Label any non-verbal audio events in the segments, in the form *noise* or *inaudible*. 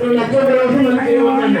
రెండు లక్షల రోజు మనకి ఇవ్వండి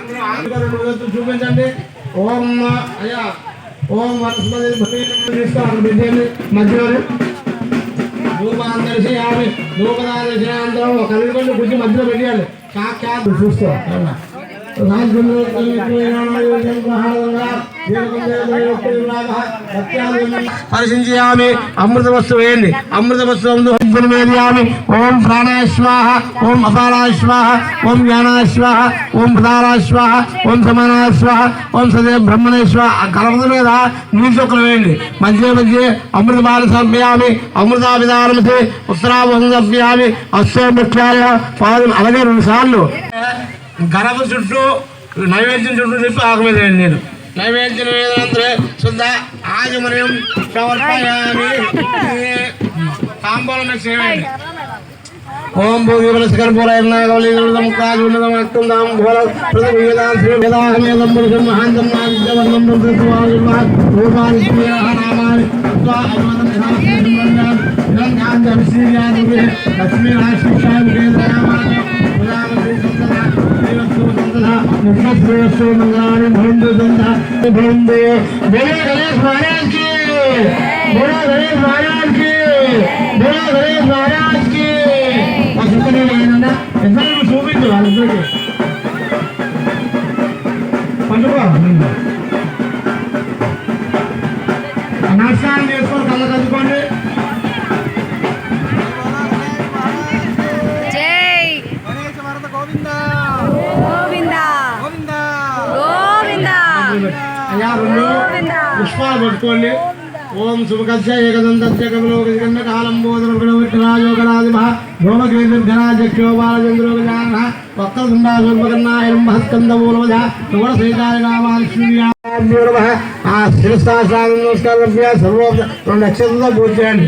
ఓం ఓం అయ్యా. చూపించండి ఓం అయ్యా ఓం వనస్పతి తీసుకోవాలి బిడ్డని మధ్యలో ధూపాంతరిశయామి ధూపదాదర్శనాంతరం ఒక కలిగిపోయి గుడ్డి మధ్యలో పెట్టాలి సాక్షాత్ చూస్తా పరిశీలించామి అమృత వస్తువు వేయండి. అమృత వస్తువు వేయామి ఓం ప్రాణాశ్వాహ ఓం అపారాశ్వాహ ఓం జ్ఞానాశ్వాహ ఓం ప్రధానాయ ఓం సమానాశ్వాహ ఓం సదే బ్రహ్మణేశ్వాహ కలపద మీద నీళ్ళు చుక్కలు వేయండి. మధ్య మధ్య అమృత బాల సమయామి అమృతాభిధానమసి ఉత్తరాభం సంపయామి అశ్వ ముఖ్యాలయ పాదం. అలాగే రెండు సార్లు. గర్భ చుట్టూ నైవేద్యం చుట్టూ చెప్పి ఆకు మీద నేను నైవేద్యం వేదంటే శుద్ధ ఆజమనయం ప్రవర్తయామి తాంబూలం చేయండి ఓం భూమిబల శిఖరపురాయ నాగవలీదం కాజున్నదం అక్తుందాం భోల పృథివీదాం శ్రీ వేదాహమేదం పురుషం మహాంతం నాదిత్యవర్ణం రూపాని నామాని సంతన నిర్మశ్రేయస్సు మంగళాని భవంతు సంత భవంతు బోలో గణేష్ మహారాజ్కి బోలో గణేష్ మహారాజ్కి బోలో గణేష్ మహారాజ్కి మా సుఖనే ఏంటన్నా ఇద్దరు చూపించు వాళ్ళిద్దరికి. పండుగ నమస్కారం చేసుకొని కళ్ళ కలుపుకోండి పట్టుకోండి. ఓం శుభకస్య ఏకదంతస్య కమలోకన్న కాలం బోధన విఠలాయోగరాజు భోమకేంద్రఘనాధ్యక్షో మహస్కంద మూలమజ సుగణ సైతాయ ఆ శిరస్థాశ్రాగం నమస్కారం సర్వ రెండు నక్షత్రంలో పూర్తి చేయండి.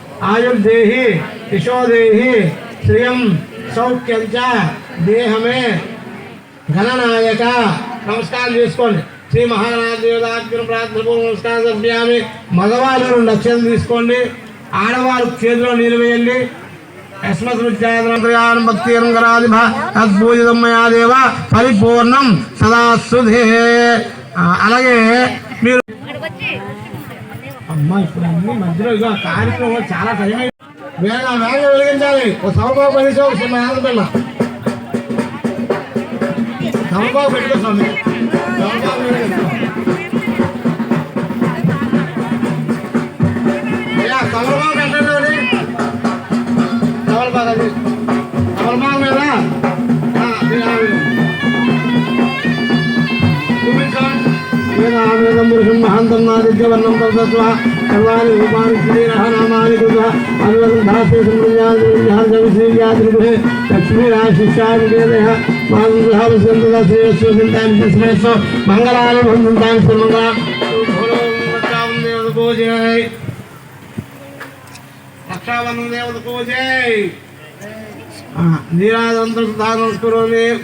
ఓం ఆయుర్దేహి యశోదేహి శ్రియం సౌఖ్యంచ దేహమే గణనాయక నమస్కారం చేసుకోండి శ్రీ మహారాజదేవదాగ్రం ప్రార్థన నమస్కారం సమర్పయామి మగవాళ్ళు రెండు అక్షరం తీసుకోండి ఆడవారు చేతిలో నీళ్ళు వేయండి యస్మృత్యానం భక్తి తద్భూజితం దేవ పరిపూర్ణం సదా అలాగే మీరు అమ్మా ఇప్పుడు అన్ని మధ్యలో ఇక కార్యక్రమం చాలా టైం అయింది వేగ వేగ వెలిగించాలి ఓ సమబాబు కలిసి ఒక సినిమా పిల్ల సమబాబు పెట్టుకో స్వామి సమబాబు వెలిగించు. అయ్యా సమబాబు పెట్టండి ఒకటి. వేదావేదం పురుషం మహాంతం నాదిత్యవర్ణం తత్వ సర్వాణి రూపాన్ని శ్రీరహ కృత అనువదం ధాస్తే సంప్రజాశ్రీయాద్రిగృహే లక్ష్మీరాశిష్యాది వేదయ శ్రేయస్సు చింతాన్ని శ్రేయస్సు సుమంగళ దేవత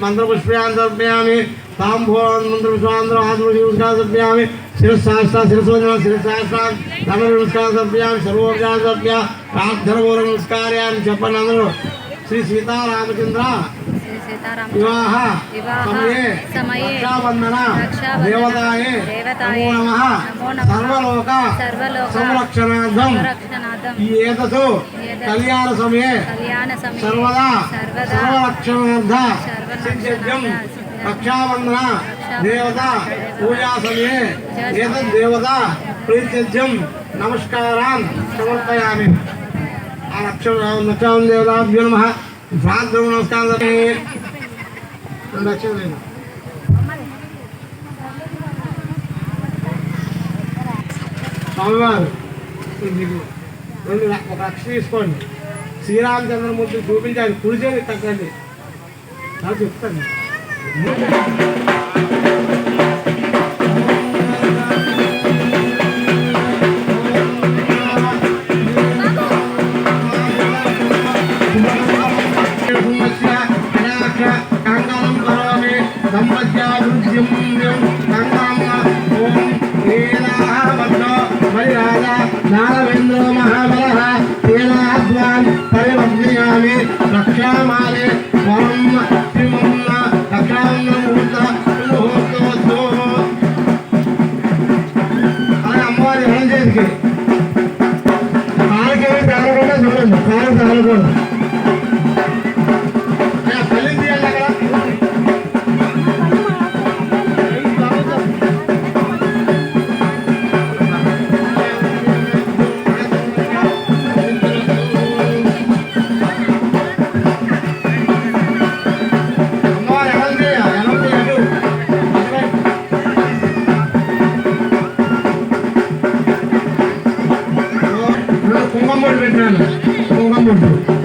మంత్రపుష్పయాన్ని సమర్పయామి తాంబూలం మంత్రపుష్పాంధ్రం ఆత్మనమస్కారం సమర్పయామి శిరశాస్త్ర శిరసోజన శిరశాస్త్ర నమ నమస్కారం సమర్పయామి సర్వోపచారం సమర్పయ ప్రార్థనపూర్వ నమస్కార్యాన్ని చెప్పండి అందరూ శ్రీ సీతారామచంద్ర వివాహ సమయే రక్షాబంధన దేవతాయే నమో సర్వలోక సంరక్షణార్థం ఈ ఏతసు కళ్యాణ సమయే సర్వదా సర్వరక్షణార్థ రక్షాబంధన దేవత పూజా సమయే దేవత ప్రీత్యజ్యం నమస్కారాన్ సమర్పయామి. ఆ రక్ష రక్షాం దేవతాభ్యో నమ. ప్రార్థన నమస్కారం రక్షణ స్వామివారు మీకు రెండు ఒక లక్ష తీసుకోండి. శ్రీరామచంద్రమూర్తి చూపించి ఆయన కుడి తగ్గండి. నాకు చెప్తాను. Música ఇప్పుడు కుంకుమ బొట్టు పెట్టాను కుంకుమ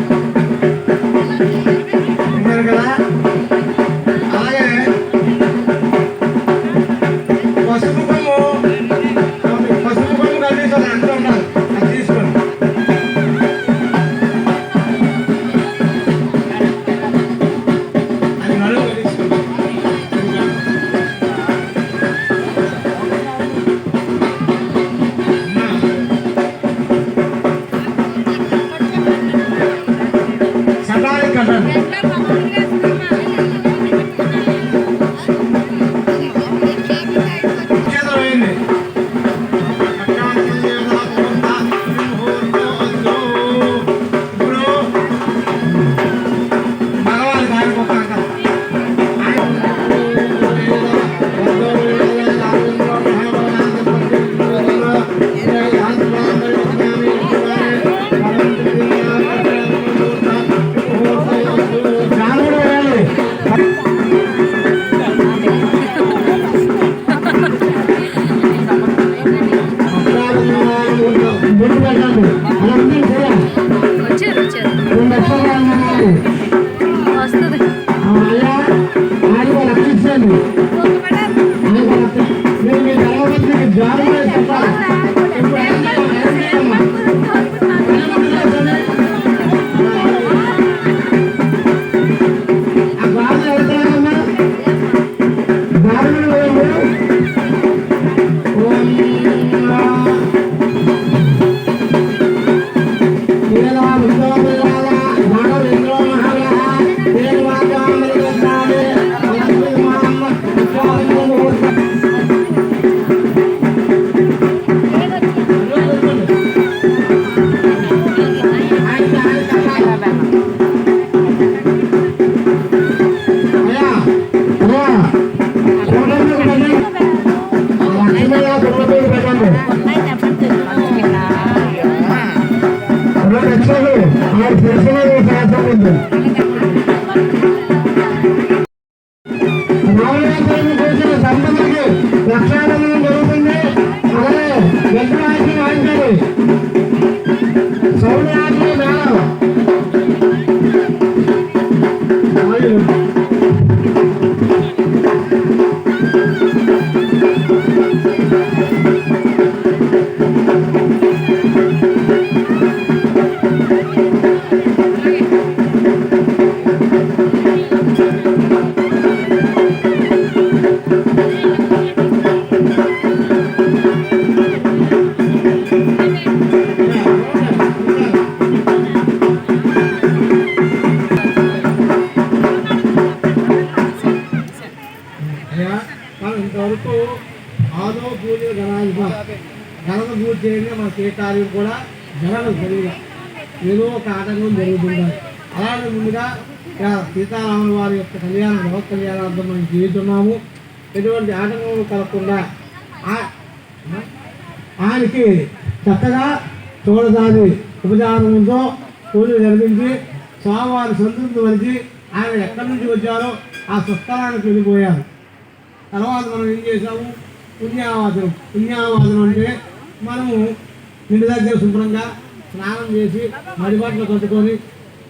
ఆటంకం ఆయనకి చక్కగా చూడదాని ఉపచారంతో పూజలు జరిపించి స్వామివారి సంతృప్తి పరిచి ఆయన ఎక్కడి నుంచి వచ్చారో ఆ స్వస్థలానికి వెళ్ళిపోయారు. తర్వాత మనం ఏం చేసాము పుణ్యావాసనం పుణ్యావాసనం అంటే మనము ఇంటి దగ్గర శుభ్రంగా స్నానం చేసి మడిబట్టలు కట్టుకొని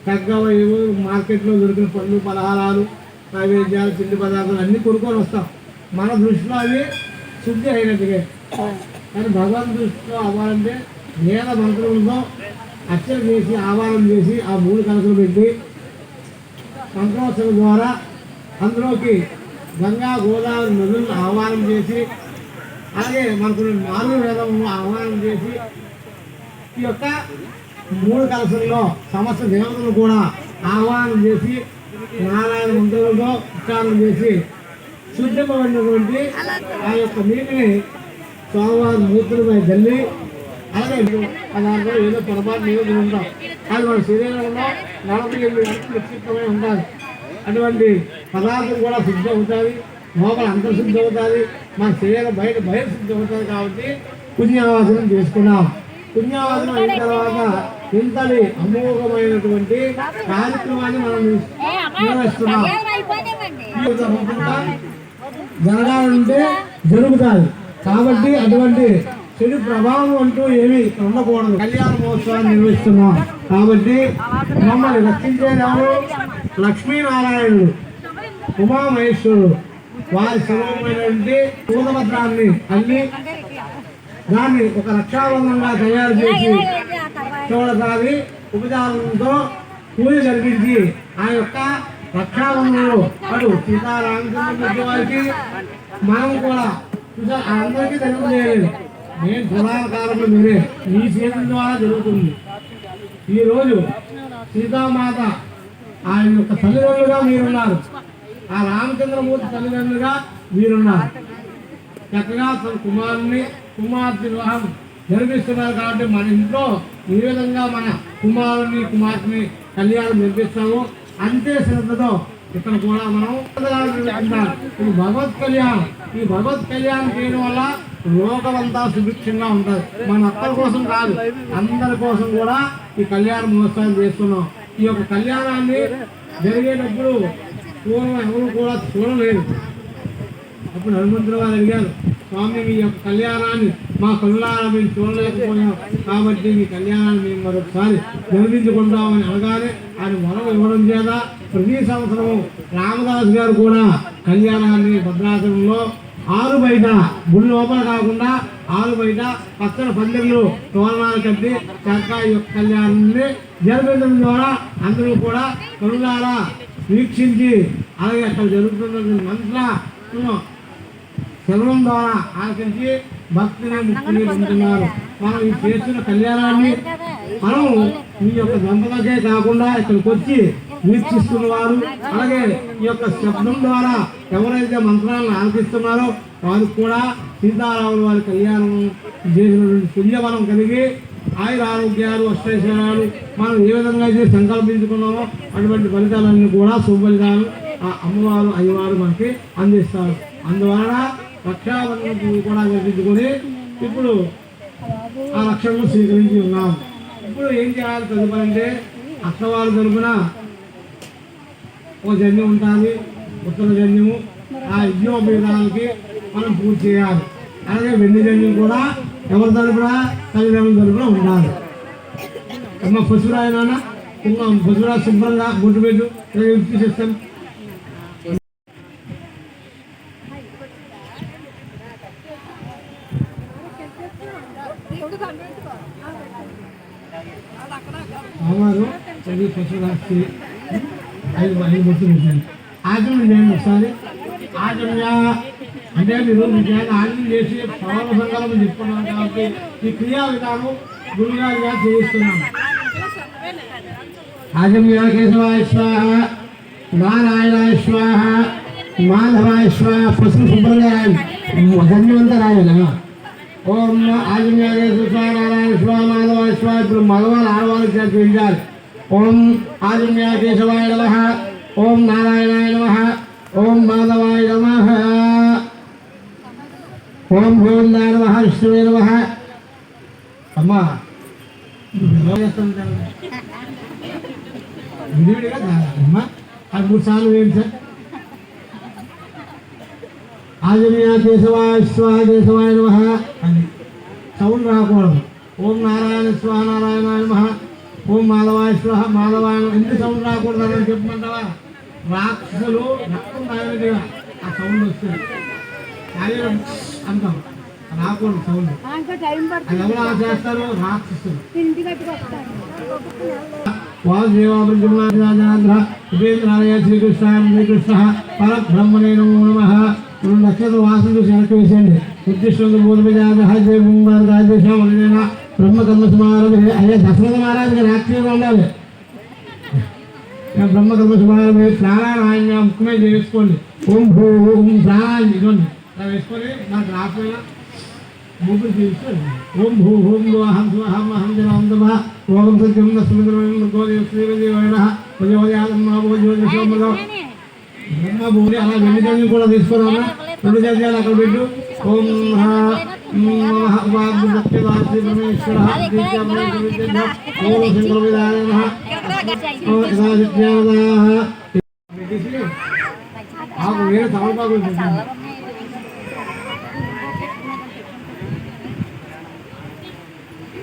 చక్కగా ఏవో మార్కెట్లో దొరికిన పళ్ళు పలహారాలు నైవేద్యాలు తిండి పదార్థాలు అన్నీ కొనుక్కొని వస్తాం. మన దృష్టిలో అవి శుద్ధి అయినట్టుగా. కానీ భగవాన్ దృష్టిలో అవ్వాలంటే వేద మంత్రములతో అర్చన చేసి ఆవాహనం చేసి ఆ మూడు కలసలు పెట్టి మంత్రోత్సవం ద్వారా అందులోకి గంగా గోదావరి నదులను ఆహ్వానం చేసి అలాగే మనకు నాలుగు వేదములను ఆహ్వానం చేసి ఈ యొక్క మూడు కలసల్లో సమస్త దేవతలు కూడా ఆహ్వానం చేసి నారాయణ మంత్రులతో ఉచ్చారణ చేసి శుద్ధమైనటువంటి ఆ యొక్క నీటిని స్వామివారి మూర్తులపై జల్లి అలాగే పదార్థం ఏదో పొరపాటు ఏదో ఉంటాం అది మన శరీరంలో నలభై ఎనిమిది గంటలు నిక్షిప్తమై ఉండాలి. అటువంటి పదార్థం కూడా శుద్ధి అవుతుంది లోపల అంతర్శుద్ధి అవుతుంది మన శరీరం బయట బయట శుద్ధి అవుతుంది కాబట్టి పుణ్యావాసనం చేసుకున్నాం. పుణ్యావాసనం అయిన తర్వాత ఇంతటి అమోఘమైనటువంటి కార్యక్రమాన్ని మనం నిర్వహిస్తున్నాం. జరగాలంటే జరుగుతాయి. కాబట్టి అటువంటి చెడు ప్రభావం అంటూ ఏమి ఉండకూడదు. కళ్యాణ మహోత్సవాన్ని నిర్వహిస్తున్నాం. కాబట్టి మమ్మల్ని రక్షించేవారు లక్ష్మీనారాయణుడు ఉమామహేశ్వరుడు వారి స్వరూపమైనటువంటి పూలభద్రాన్ని అన్ని దాన్ని ఒక రక్షాబంధంగా తయారు చేసి చూడసాగి ఉపచారంతో పూజ జరిపించి ఆ యొక్క రక్షాబంధంలో అటు సీతారామచంద్ర వారికి మనం కూడా చూసా అందరికీ తెలియజేయలేదు నేను పురాణకారులు మీరే ఈ సీజన్ ద్వారా జరుగుతుంది. ఈరోజు సీతామాత ఆయన యొక్క తల్లిదండ్రులుగా మీరున్నారు. ఆ రామచంద్రమూర్తి తల్లిదండ్రులుగా మీరున్నారు. చక్కగా తన కుమారుని కుమార్తె వివాహం జరిపిస్తున్నారు కాబట్టి మన ఇంట్లో ఏ విధంగా మన కుమారుని కుమార్తెని కళ్యాణం జరిపిస్తామో అంతే శ్రద్ధతో ఇక్కడ కూడా మనం ఈ భగవత్ కళ్యాణం ఈ భగవత్ కళ్యాణం చేయడం వల్ల లోకమంతా సుభిక్షంగా ఉంటుంది. మన ఒక్కరి కోసం కాదు అందరి కోసం కూడా ఈ కళ్యాణ మహోత్సవం చేస్తున్నాం. ఈ యొక్క కళ్యాణాన్ని జరిగేటప్పుడు పూర్వం ఎవరు కూడా చూడలేదు. అప్పుడు హనుమంతుడు వారు అడిగారు స్వామి మీ యొక్క కళ్యాణాన్ని మా కళ్ళారా మేము చూడలేకపోయాం. కాబట్టి మీ కళ్యాణాన్ని మేము మరొకసారి జరిపించుకుంటామని అనగానే అని వరం ఇవ్వడం చేత ప్రతి సంవత్సరము రామదాస్ గారు కూడా కళ్యాణాన్ని భద్రాచలంలో ఆరు బయట గుడి లోపల కాకుండా ఆరు బయట పచ్చల పందిళ్ళు తోరణాలు కట్టి చక్కగా యొక్క కళ్యాణాన్ని జరిపించడం ద్వారా అందరూ కూడా కరుణారా వీక్షించి అలాగే అక్కడ జరుగుతున్న మంత్ర చదవడం ద్వారా ఆశించి భక్తిని ముక్తిని పొందుతున్నారు మనం ఈ చేస్తున్న కళ్యాణాన్ని మనం ఈ యొక్క దంపలకే కాకుండా ఇక్కడికి వచ్చి వీక్షిస్తున్న వారు అలాగే ఈ యొక్క శబ్దం ద్వారా ఎవరైతే మంత్రాలను ఆలపిస్తున్నారో వారు కూడా సీతారాముల వారి కళ్యాణం చేసినటువంటి పుణ్యబలం కలిగి ఆయుర ఆరోగ్యాలు అష్టైశ్వర్యాలు మనం ఏ విధంగా అయితే సంకల్పించుకున్నామో అటువంటి ఫలితాలన్నీ కూడా శుభఫలితాలు ఆ అమ్మవారు అయ్యవారు మనకి అందిస్తారు. అందువలన రక్షాబంధం కూడా నిర్మించుకొని ఇప్పుడు ఆ రక్షణను స్వీకరించి ఉన్నాం. ఇప్పుడు ఏం చేయాలి తదుపరి అంటే అత్తవారి తరపున ఒక జన్యం ఉంటుంది ఉత్తర జన్యము ఆ యజ్ఞోపేదాలకి మనం పూర్తి చేయాలి. అలాగే వెండి జన్యం కూడా ఎవరి తరపున? తల్లిదండ్రుల తరపున ఉండాలి. అమ్మ పశురాయన పశురా శుభ్రంగా బొట్టు పెట్టు తీసేస్తాను అమ్మవారు చదివి పశురాశి ఐదు ఐదు బొట్టు పెట్టాను ఆచరణ చేయండి ఒకసారి ఆచరణ అంటే మీరు మీ చేత ఆచరణ చేసి పవన సంకల్పం చెప్పుకున్నాం కాబట్టి ఈ క్రియా విధానం గురుగారిగా చేయిస్తున్నాం ఆచమ్య కేశవాయ స్వాహ నారాయణాయ స్వాహ మాధవాయ స్వాహ పశు సుబ్రహ్మణ్యాయ ధన్యవంతరాయన ఓం ఆంజనేయ స్వాహ నారాయణ స్వాహ మాధవాయ స్వాహ ఇప్పుడు మగవాళ్ళు ఆడవాళ్ళు చేసి వింటారు ఓం ఆదిన్యాకేశవాయ నమ. ఓం నారాయణాయ నమ. ఓం మాధవాయ నమ. ఓం గోవిందాయ నమ. విష్ణువే నమ. అమ్మా. విడివిడిగా కాదా అది మూడు సార్లు వేయండి సార్. ఆంజనేయ కేశవాయ స్వాహ కేశవాయ నమ. అని సౌండ్ రాకూడదు. ఓం నారాయణ స్వాహ నారాయణ నమ. ఓం మాధవాయ నమః. ఎందుకు సౌండ్ రాకూడదు అని చెప్పమంటావా? రాక్షసులు రక్తం తాగినట్టుగా ఆ సౌండ్ వస్తుంది. తాగడం అంటాం. రాకూడదు సౌండ్. అది ఎవరు చేస్తారు? రాక్షసులు. వాసుదేవాబ్రహ్మరాజాంధ్ర ఉపేంద్రాలయ శ్రీకృష్ణ శ్రీకృష్ణ పరబ్రహ్మణే నమో నమ. ఇప్పుడు నక్షత్ర వాసన చూసి వెనక్కి వేసేయండి ఉద్దిష్టం భూతమిజాదేశం బ్రహ్మకర్మ సమారంభ అయ్యా దశరథ మహారాజుకి యాక్టివ్గా ఉండాలి. బ్రహ్మకర్మ సమారంభ ప్రాణాన్ని ముఖ్యమైన ముఖ్యమే చేసుకోండి ఓం భూ ఓం ప్రాణాన్ని ఇవ్వండి వేసుకొని నాకు రాకపోయినా ఓం భూ ఓం అహం స్వహం అహం జనం దమ ఓం సత్యం నస్మితం గోదే శ్రీదేవైన భోజోదయాదమ్మ భోజోదశోమలో బ్రహ్మ భూమి అలా వెండి కూడా తీసుకోవాలన్నా రెండు అక్కడ పెట్టు ఓం ఓం వేరే తమలపాకు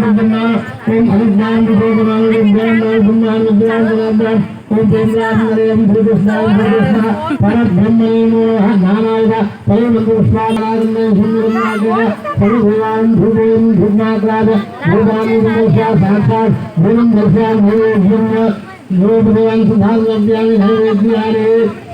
ओम हरिद्वान भगवान विद्वान विद्वान विद्वान ओम देवराज नरेम श्री कृष्णा श्री कृष्णा परम ब्रह्मणे नमः नानायत परम कृष्णानंदे सुंदरनागे परम भगवान भूपेन भूमाग्राज भगवान नमः साक्षात् भूमं दर्शयामि भवे भूम्य नो भगवान सुधार लभ्यामि नैवेद्यानि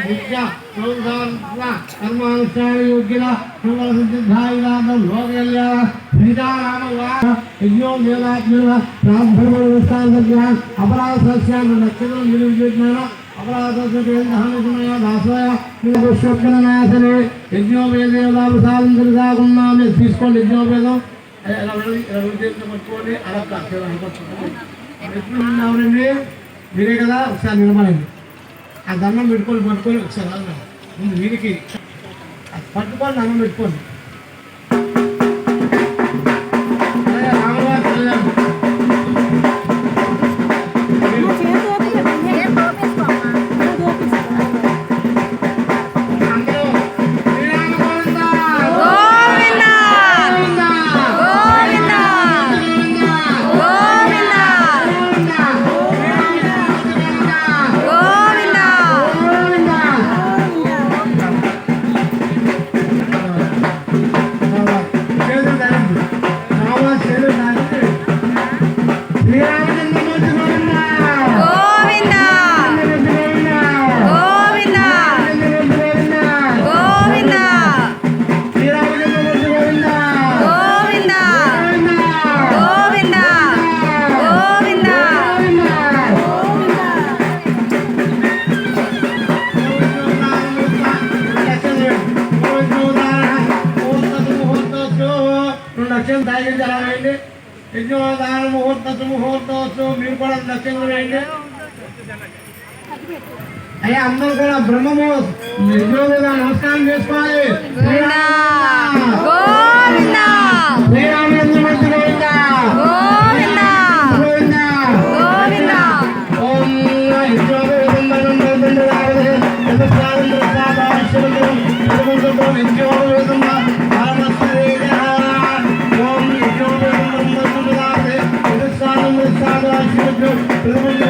విద్య కర్మానుష్ఠాన యోగ్యుల సిద్ధాయిలాభం లోకల్యాణ శ్రీరామ అపరాధ సస్యాన్ని నక్షత్రం తీసుకోండి యజ్ఞోపేదం పట్టుకోండి అలా ఎప్పుడు మీరే కదా ఒకసారి నిలబడండి ఆ దండం పెట్టుకొని పట్టుకొని ఒకసారి వీరికి పట్టుకోండి పట్టుకొని దండం పెట్టుకోండి నమస్కారం చేసుకోవాలి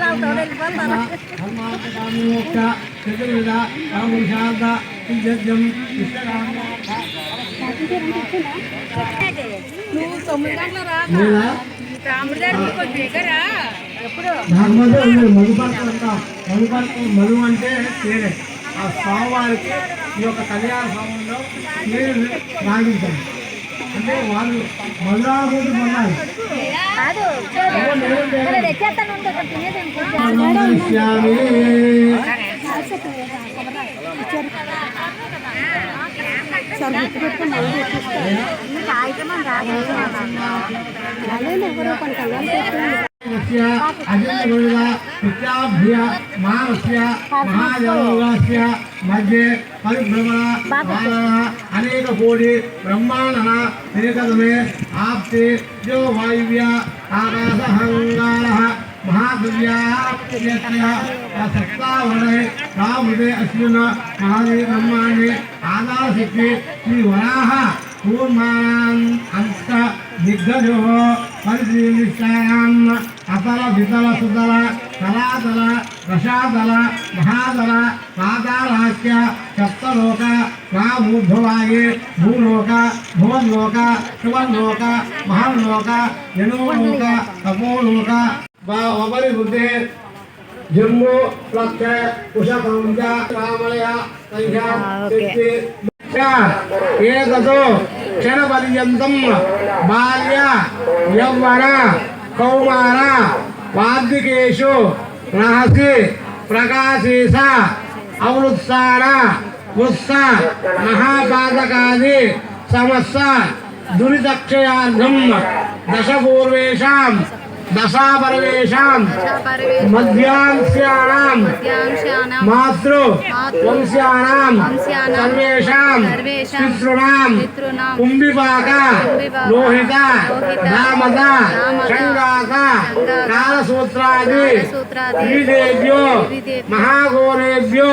లాక్డౌన్ వెళ్ళిపోతాను నువ్వు తొమ్మిది గంటల రా రాముడి దగ్గర కొంచెం దగ్గరా ఎప్పుడు మధుపరకం అంటాం మధుపరకం మధు అంటే తేనె ఆ స్వామివారికి ఈ యొక్క కళ్యాణ సమయంలో మీరు రాగించండి అంటే వాళ్ళు మధురాబోధి పొందాలి కాదు తెచ్చేస్తాను ఉంటే ఇక్కడ తినేది నమస్యామి. ಮಹಾಜಲೋಗಸ್ಯ ಮಧ್ಯೆ ಪರಿಭ್ರಮಣ ಅನೇಕ ಕೋಟಿ ಬ್ರಹ್ಮಾಂಡನ ಏಕದಮೆ ಆಪ್ತಿ ಯೋ ವಾಯುವ್ಯ ಆಕಾಶ ಹಂಗಾರಃ महाकव्याणे कामृते अश्विन महादे ब्रह्माणे आदाशक्ति श्रीवराः कूर्माणान् अंश दिग्गजोः పరిశీలిస్తాయాన్ అతల వితల సుతల తలాతల రషాతల మహాతల పాతాళాఖ్య సప్తలోక రామూర్ధవాయే భూలోక భువన్లోక శుభన్లోక మహల్లోక యనోలోక తపోలోక వపరి బుద్ధే జమ్ము లక్ష కుశకంజ రామలయ సంఖ్య శక్తి ఏకతో క్షణపర్యంతం బాల్య యౌవన కౌమార వార్ధికేషు రహసి ప్రకాశేశ అవృత్సార ఉత్స మహాపాతకాది సమస్య దురితక్షయార్థం దశపూర్వేషాం दशापरवेशान् मध्यांश्याणाम् मातृ वंश्याणाम् सर्वेषाम् पितॄणाम् कुम्भिपाका लोहिता धामदा कालसूत्रादि त्रिदेव्यो महागोरेभ्यो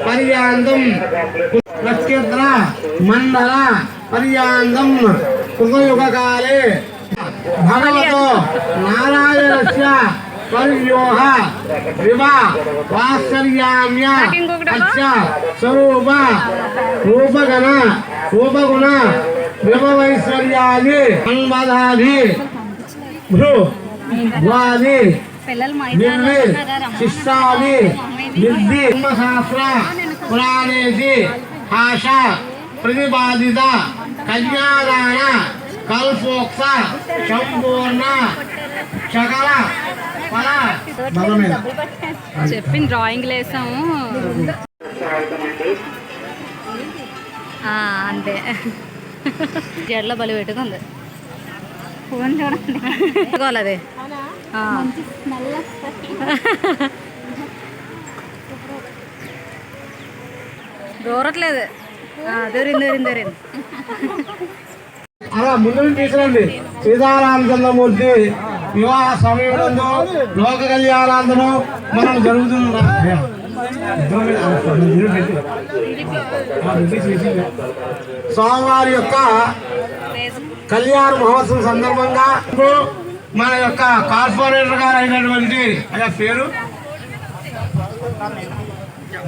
पर्यान्दं प्रत्यत्र मण्डल पर्यान्दं कृतयुगकाले। भगवतो नारायणस्य पर्योः विवा वात्सर्याम्य अस्य स्वरूप रूपगण रूपगुण विभवैश्वर्यादि अन्वदादि भ्रू वादि निर्वि నిర్ది బ్రహ్మశాస్త్ర పురాణేసి భాష ప్రతిపాదిత కన్యాదాన కల్పోక్త సంపూర్ణ మీద చెప్పిన డ్రాయింగ్ వేసాము అంతే. జడలో బలి పెట్టుకుంది. ఫోన్ చూడండి. పెట్టుకోవాలి *laughs* దూరట్లేదు. దూరింది దూరింది దూరింది. అలా ముందు తీసుకురండి. సీతారామచంద్రమూర్తి వివాహ సమయంలో లోక కళ్యాణాంతరం మనం జరుగుతున్న స్వామివారి యొక్క కళ్యాణ మహోత్సవం సందర్భంగా మన యొక్క కార్పొరేటర్ గారు అయినటువంటి పేరు?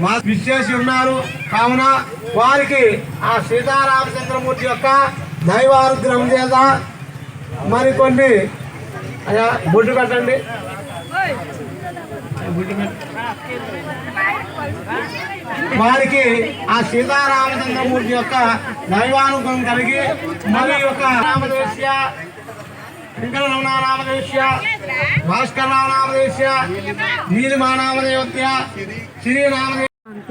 మా విశ్లేషి ఉన్నారు. కావున వారికి ఆ సీతారామచంద్రమూర్తి యొక్క దైవానుగ్రహం చేత మరికొన్ని అయ్యా బొట్టు పెట్టండి వారికి ఆ సీతారామచంద్రమూర్తి యొక్క దైవానుగ్రహం కలిగి మరి యొక్క రామదేశ్య వెంకటరమణ నామదేశ్య భాస్కర్ నామదేశ్య